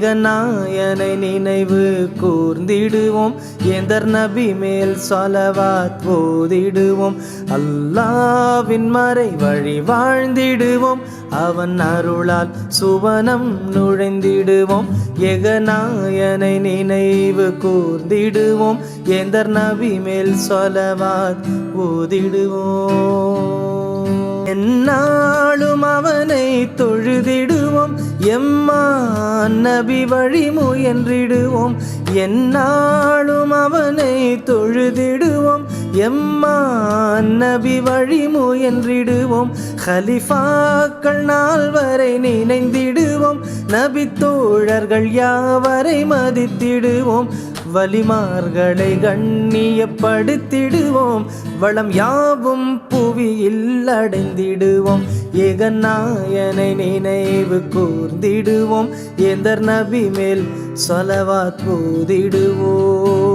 ஏகநாயனை நினைவு கூர்ந்திடுவோம். எந்தர் நபி மேல் சொலவாத் போதிடுவோம். அல்லாவின் மறை வழி வாழ்ந்திடுவோம். அவன் அருளால் சுவனம் நுழைந்திடுவோம். எகநாயனை நினைவு கூர்ந்திடுவோம். எந்தர் நபி மேல் சொலவாத் ஓதிடுவோம் என்னாலும் அவனை எம்மா நபி வழி முயன்றிடுவோம் என்னாலும் அவனை தொழுதிடுவோம். எம்மா நபி வழி முயன்றிடுவோம் ஹலிஃபாக்கள் நாள் வரை நினைந்திடுவோம். நபி தோழர்கள் யாவரை மதித்திடுவோம். வலிமார்களை கண்ணியப்படுத்திடுவோம். வளம் யாவும் பூ அடைந்திடுவோம் ஏகநாயனை நினைவு கூர்ந்திடுவோம். எந்தர் நபி மேல் சொலவாத் போதிடுவோம்.